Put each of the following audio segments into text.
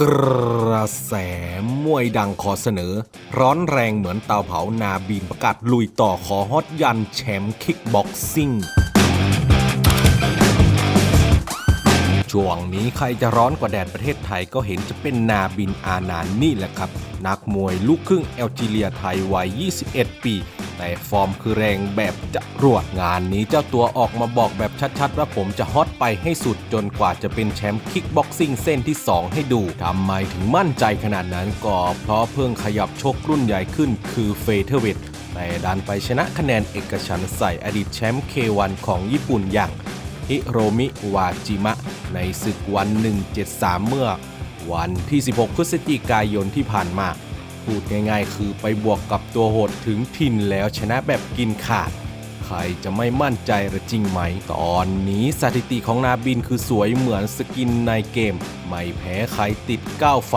กระแสมวยดังขอเสนอ ร้อนแรงเหมือนเตาเผานาบีนประกาศลุยต่อขอฮอตยันแชมป์คิกบ็อกซิ่ง ช่วงนี้ใครจะร้อนกว่าแดดประเทศไทยก็เห็นจะเป็นนาบินอานานนี่แหละครับ นักมวยลูกครึ่งแอลจีเรียไทยวัย 21 ปี แต่ฟอร์มคือแรงแบบจะรวดงานนี้เจ้าตัวออกมาบอกแบบชัดๆ ว่าผมจะฮอตไปให้สุดจนกว่าจะเป็นแชมป์คิกบ็อกซิ่งเส้นที่ 2 ให้ดูทำไมถึงมั่นใจขนาดนั้นก็เพราะเพิ่งขยับชกรุ่นใหญ่ขึ้นคือเฟเธอร์เวทแต่ดันไปชนะคะแนนเอกฉันใส่อดีตแชมป์ K1 ของญี่ปุ่นอย่าง ฮิโรมิวาจิมะ ในศึกวัน 173 เมื่อ วันที่ 16 พฤศจิกายนที่ผ่านมา พูดง่ายๆ คือไปบวกกับตัวโหดถึงถิ่นแล้วชนะแบบกินขาด ใครจะไม่มั่นใจหรือจริงไหม ตอนนี้สถิติของนาบินคือสวยเหมือนสกินในเกม ไม่แพ้ใครติด 9 ไฟ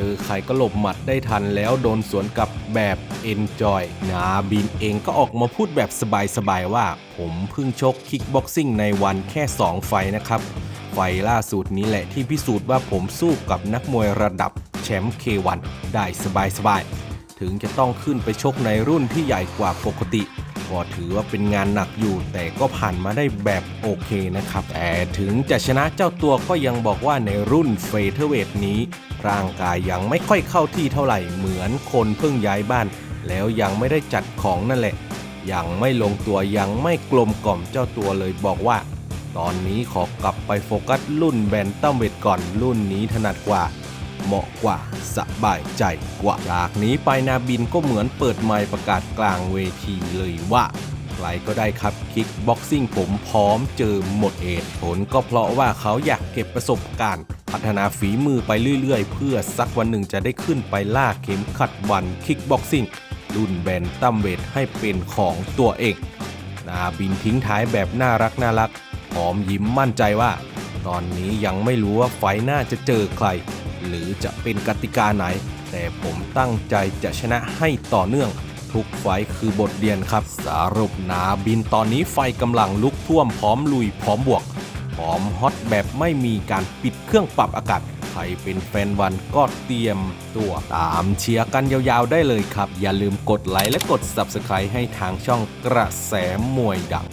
เจอใครก็หลบหมัดได้ทันแล้วโดนสวนกลับแบบ Enjoy นาบินเองก็ออกมาพูดแบบสบายๆว่า ผมเพิ่งชกคิกบ็อกซิ่งในวันแค่ 2 ไฟนะครับ ไฟล์ล่าสุดนี้แหละที่พิสูจน์ว่าผมสู้กับนักมวยระดับแชมป์ K1 ได้สบายๆ ถึงจะต้องขึ้นไปชกในรุ่นที่ใหญ่กว่าปกติก็ถือว่าเป็นงานหนักอยู่ แต่ก็ผ่านมาได้แบบโอเคนะครับ แต่ถึงจะชนะเจ้าตัวก็ยังบอกว่าในรุ่นเฟเธอร์เวทนี้ ร่างกายยังไม่ค่อยเข้าที่เท่าไหร่เหมือนคนเพิ่งย้ายบ้าน แล้วยังไม่ได้จัดของนั่นแหละ ยังไม่ลงตัวยังไม่กลมกล่อมเจ้าตัวเลยบอกว่า ตอนนี้ขอกลับไปโฟกัสรุ่นแบนตัมเวทก่อนรุ่นนี้ถนัดกว่า เหมาะกว่าสบายใจกว่า จากนี้ไปนาบินก็เหมือนเปิดไมค์ประกาศกลางเวทีเลยว่าใครก็ได้ครับคิกบ็อกซิ่งผมพร้อมเจอหมดเอทผลก็เพราะว่าเขาอยากเก็บประสบการณ์ พัฒนาฝีมือไปเรื่อยๆ เพื่อสักวันหนึ่งจะได้ขึ้นไปล่าเข็มขัดวันคิกบ็อกซิ่งรุ่นแบนตัมเวทให้เป็นของตัวเอง นาบินทิ้งท้ายแบบน่ารักน่ารักพร้อมยิ้มมั่นใจว่า ตอนนี้ยังไม่รู้ว่าไฟหน้าจะเจอใคร หรือจะเป็นกติกาไหน แต่ผมตั้งใจจะชนะให้ต่อเนื่องทุกไฟคือบทเรียนครับ สรุปนาบินตอนนี้ไฟกำลังลุกท่วมพร้อมลุยพร้อมบวก หอมฮอตแบบไม่มีการปิดเครื่องปรับอากาศใครเป็นแฟนวันก็เตรียมตัวตามเชียร์กันยาวๆได้เลยครับ อย่าลืมกดไลค์และกด Subscribe ให้ทางช่องกระแสมวยดัง